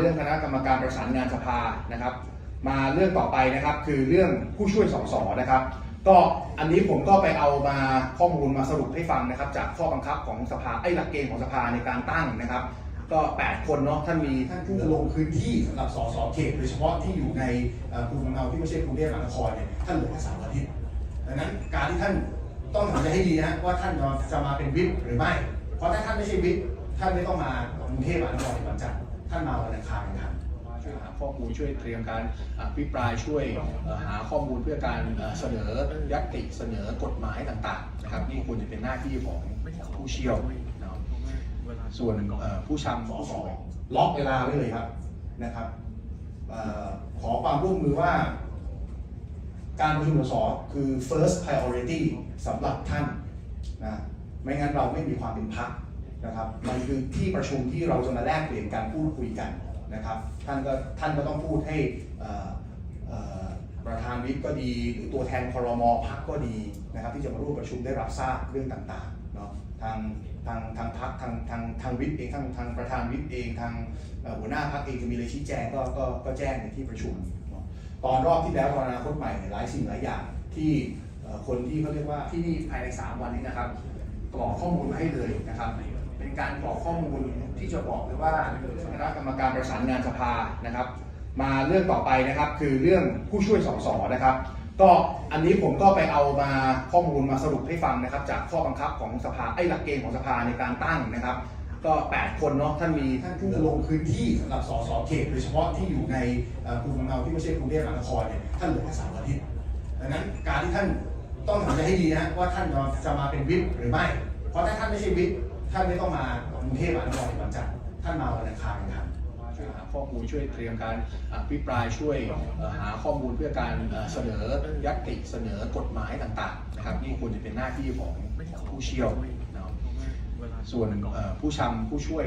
เรื่องคณะกรรมการประสานงานสภานะครับ มาเรื่องต่อไปนะครับคือเรื่องผู้ช่วยสสนะครับ ก็อันนี้ผมก็ไปเอามาข้อมูลมาสรุปให้ฟังนะครับ จากข้อบังคับของสภาไอ้หลักเกณฑ์ของสภาในการตั้งนะครับ ก็ 8 คนเนาะท่านมีท่านผู้ลงพื้นที่สำหรับสสเขตโดยเฉพาะที่อยู่ในเอ่อภูมิลำเนาที่ไม่ใช่กรุงเทพมหานครเนี่ยท่านเหลือแค่สามอาทิตย์ดังนั้นการที่ท่านต้องทำใจให้ดีนะว่าท่านจะจะมาเป็นวิปหรือไม่ เพราะถ้าท่านไม่ใช่วิปท่านไม่ต้องมากรุงเทพมหานครในวันจันทร์ ท่านมาวันอังคารนะครับช่วยหาข้อมูลช่วยเตรียมการอภิปรายช่วยเอ่อหาข้อมูลเพื่อการเอ่อเสนอยัตติเสนอกฎหมายต่างๆนะครับนี่ควรจะเป็นหน้าที่ของผู้เชี่ยวนะครับส่วนเอ่อผู้ชำสผู้สสอล็อกเวลาไว้เลยครับนะครับเอ่อขอความร่วมมือว่า การประชุมสสคือ first priority สำหรับท่านนะไม่งั้นเราไม่มีความเป็นพัก นะครับมันคือที่ประชุมที่เราจะมาแลกเปลี่ยนการพูดคุยกันนะครับท่านก็ท่านก็ต้องพูดให้ประธานวิปก็ดี หรือตัวแทนคอรมอพักก็ดีนะครับที่จะมาร่วมประชุมได้รับทราบเรื่องต่างๆเนาะทางทางทางพักทางทางทางวิปเองทางทางประธานวิปเองทางหัวหน้าพักเองจะมีอะไรชี้แจงก็ก็ก็แจ้งในที่ประชุมเนาะตอนรอบที่แล้วตอนอนาคตใหม่หลายสิ่งหลายอย่างที่คนที่เขาเรียกว่าที่นี่ภายใน 3 วันนี้นะครับกรอกข้อมูลมาให้เลยนะครับ เป็นการกรอกข้อมูลที่จะบอกเลยว่าคณะกรรมการประสานงานสภานะครับ มาเรื่องต่อไปนะครับ คือเรื่องผู้ช่วยสสนะครับ ก็อันนี้ผมก็ไปเอามาข้อมูลมาสรุปให้ฟังนะครับ จากข้อบังคับของสภาไอ้หลักเกณฑ์ของสภาในการตั้งนะครับ ก็ 8 คนเนาะท่านมีท่านผู้ลงพื้นที่สำหรับสสเขตโดยเฉพาะที่อยู่ในเอ่อภูมิลำเนาที่ไม่ใช่กรุงเทพมหานครเนี่ยท่านเหลือแค่สามอาทิตย์ดังนั้นการที่ท่านต้องทำใจให้ดีนะว่าท่านจะจะมาเป็นวิปหรือไม่ เพราะถ้าท่านไม่ใช่วิป ท่านไม่ต้องมากรุงเทพมหานครในวันจันทร์ท่านมาวันอังคารนะครับช่วยหาข้อมูลช่วยเตรียมการอภิปรายช่วยหาข้อมูลเพื่อการเสนอยัตติเสนอกฎหมายต่างๆนะครับนี่ควรจะเป็นหน้าที่ของผู้เชี่ยว ส่วนผู้ชำผู้ช่วย